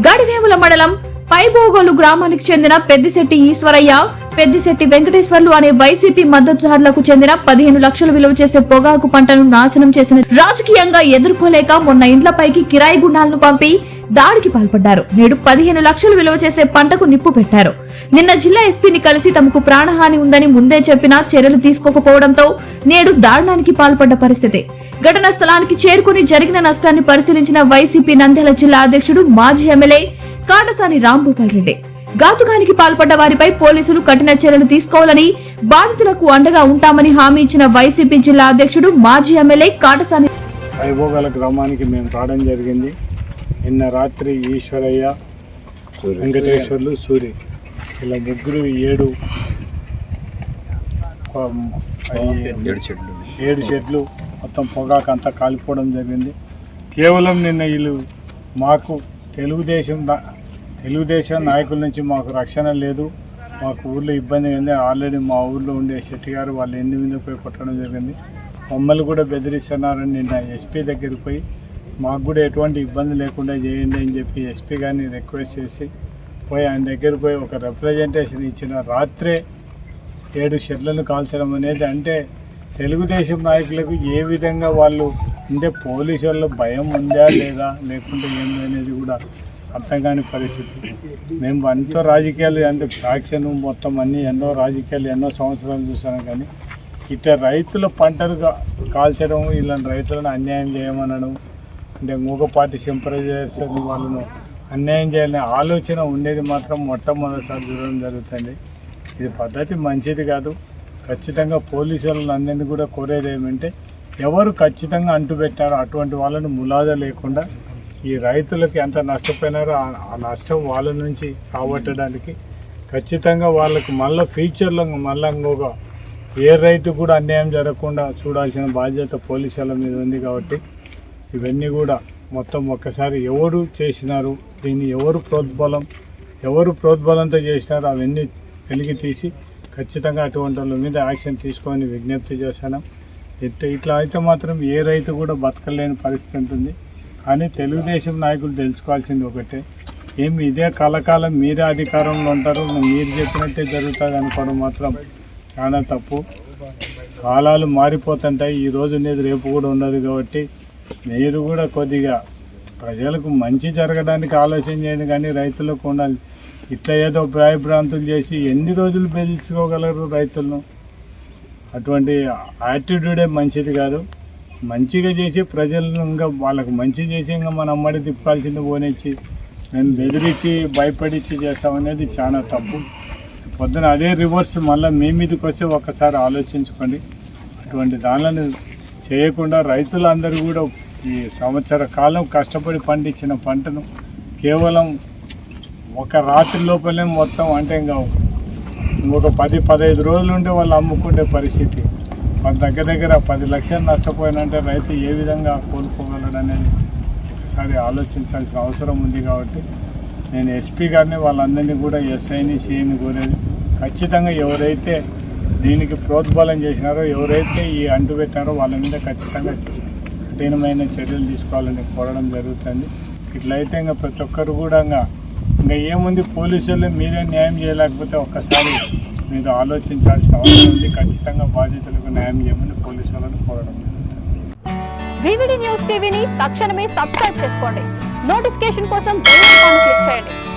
గడివేముల మండలం పైబోగోలు గ్రామానికి చెందిన పెద్దిశెట్టి ఈశ్వరయ్య పెద్దిశెట్టి వెంకటేశ్వర్లు అనే వైసీపీ మద్దతుదారులకు చెందిన పదిహేను లక్షలు విలువ చేసే పొగాకు పంటను నాశనం చేసిన రాజకీయంగా ఎదుర్కోలేక మొన్న ఇండ్లపైకి కిరాయి గుండాలను పంపి దాడికి పాల్పడ్డారు. నేడు పదిహేను లక్షలు విలువ చేసే పంటకు నిప్పు పెట్టారు. నిన్న జిల్లా ఎస్పీని కలిసి తమకు ప్రాణహాని ఉందని ముందే చెప్పినా చర్యలు తీసుకోకపోవడంతో నేడు దారుణానికి పాల్పడ్డ పరిస్థితి. ఘటనా స్థలానికి చేరుకుని జరిగిన నష్టాన్ని పరిశీలించిన వైసీపీ నంద్యాల జిల్లా అధ్యక్షుడు మాజీ ఎమ్మెల్యే కాటసాని రాంభూపాల్ రెడ్డి. ఘాతుకానికి పాల్పడ్డ వారిపై పోలీసులు కఠిన చర్యలు తీసుకోవాలని బాధితులకు అండగా ఉంటామని హామీ ఇచ్చిన వైసీపీ జిల్లా అధ్యక్షుడు మాజీ ఎమ్మెల్యే కాటసాని గ్రామానికి మేము రావడం జరిగింది. నిన్న రాత్రి ఈశ్వరయ్య వెంకటేశ్వర్లు సూరి ఇలా ముగ్గురు ఏడు ఏడు చెట్లు. ఏడు చెట్లు మొత్తం పొగాకు అంతా కాలిపోవడం జరిగింది. కేవలం నిన్న వీళ్ళు మాకు తెలుగుదేశం తెలుగుదేశం నాయకుల నుంచి మాకు రక్షణ లేదు. మాకు ఊర్లో ఇబ్బంది అయింది ఆల్రెడీ మా ఊర్లో ఉండే శెట్టి గారు వాళ్ళు ఎన్ని మీద పోయి కొట్టడం జరిగింది. మమ్మల్ని కూడా బెదిరిస్తున్నారని నిన్న ఎస్పీ దగ్గరికి పోయి మాకు కూడా ఎటువంటి ఇబ్బంది లేకుండా చేయండి అని చెప్పి ఎస్పీ గారిని రిక్వెస్ట్ చేసి పోయి ఆయన దగ్గర పోయి ఒక రిప్రజెంటేషన్ ఇచ్చిన రాత్రే ఏడు షెడ్లను కాల్చడం అనేది అంటే తెలుగుదేశం నాయకులకు ఏ విధంగా వాళ్ళు అంటే పోలీసు వాళ్ళ భయం ఉందా లేదా లేకుంటే ఏంది అనేది కూడా అర్థం కాని పరిస్థితి. మేము ఎంతో రాజకీయాలు అంటే ఫ్యాక్షన్ మొత్తం అన్ని ఎన్నో రాజకీయాలు ఎన్నో సంవత్సరాలు చూసాను కానీ ఇట్లా రైతుల పంటలు కాల్చడం ఇలాంటి రైతులను అన్యాయం చేయమనడం అంటే మూగపాటి సింపరైజర్స్ వాళ్ళను అన్యాయం చేయాలనే ఆలోచన ఉండేది మాత్రం మొట్టమొదటిసారి చూడడం జరుగుతుంది. ఇది పద్ధతి మంచిది కాదు. ఖచ్చితంగా పోలీసు వాళ్ళందరినీ కూడా కోరేది ఏమంటే ఎవరు ఖచ్చితంగా అంటుపెట్టారో అటువంటి వాళ్ళను ములాద లేకుండా ఈ రైతులకు ఎంత నష్టపోయినారో ఆ- ఆ నష్టం వాళ్ళ నుంచి రాబట్టడానికి ఖచ్చితంగా వాళ్ళకు మళ్ళీ ఫ్యూచర్లో మళ్ళీ ఇంకొక ఏ రైతు కూడా అన్యాయం జరగకుండా చూడాల్సిన బాధ్యత పోలీసుల మీద ఉంది కాబట్టి ఇవన్నీ కూడా మొత్తం ఒక్కసారి ఎవరు చేసినారు దీన్ని ఎవరు ప్రోద్బలం ఎవరు ప్రోద్బలంతో చేసినారు అవన్నీ వెలికి తీసి ఖచ్చితంగా అటువంటి వాళ్ళ మీద యాక్షన్ తీసుకొని విజ్ఞప్తి చేస్తాను ఇట్లా ఇట్లా అయితే మాత్రం ఏ రైతు కూడా బతకలేని పరిస్థితి ఉంటుంది. కానీ తెలుగుదేశం నాయకులు తెలుసుకోవాల్సింది ఒకటే. ఏమి ఇదే కలకాలం మీరే అధికారంలో ఉంటారు మీరు చెప్పినట్టే జరుగుతుంది అనుకోవడం మాత్రం చాలా తప్పు. కాలాలు మారిపోతుంటాయి. ఈ రోజు అనేది రేపు కూడా ఉండదు కాబట్టి మీరు కూడా కొద్దిగా ప్రజలకు మంచి జరగడానికి ఆలోచన చేయండి కానీ రైతులకు ఉండాలి. ఇట్లా ఏదో భయభ్రాంతులు చేసి ఎన్ని రోజులు బెదిరించుకోగలరు రైతులను? అటువంటి యాటిట్యూడే మంచిది కాదు. మంచిగా చేసి ప్రజలను ఇంకా వాళ్ళకు మంచి చేసి ఇంకా మన అమ్మడి తిప్పాల్సింది పోనిచ్చి మేము బెదిరించి భయపడిచ్చి చేస్తామనేది చాలా తప్పు. పొద్దున అదే రివర్స్ మళ్ళీ మీ మీదకి వస్తే ఒక్కసారి ఆలోచించుకోండి. అటువంటి దానిలో చేయకుండా రైతులందరూ కూడా ఈ సంవత్సర కాలం కష్టపడి పండించిన పంటను కేవలం ఒక రాత్రి లోపలే మొత్తం అంటే ఇంకా ఇంకొక పది పదహైదు రోజులు ఉంటే వాళ్ళు అమ్ముకునే పరిస్థితి. వాళ్ళ దగ్గర దగ్గర పది లక్షలు నష్టపోయినంటే రైతు ఏ విధంగా కోలుకోగలడు అనేది ఒకసారి ఆలోచించాల్సిన అవసరం ఉంది కాబట్టి నేను ఎస్పీ గారిని వాళ్ళందరినీ కూడా ఎస్ఐని సిఐని కోరేది. ఖచ్చితంగా ఎవరైతే దీనికి ప్రోద్బలం చేసినారో ఎవరైతే ఈ అంటు పెట్టారో వాళ్ళ మీద ఖచ్చితంగా కఠినమైన చర్యలు తీసుకోవాలని కోరడం జరుగుతుంది. ఇట్లయితే ఇంకా ప్రతి ఒక్కరు కూడా ఇంకా ఇంకా ఏముంది పోలీసులు మీరే న్యాయం చేయలేకపోతే ఒక్కసారి మీరు ఆలోచించాల్సిన అవసరం ఉంది. ఖచ్చితంగా బాధితులకు న్యాయం చేయమని పోలీసు వాళ్ళని కోరడం జరుగుతుంది. న్యూస్ టీవీని తక్షణమే సబ్స్క్రైబ్ చేసుకోండి. నోటిఫికేషన్ కోసం క్లిక్ చేయండి.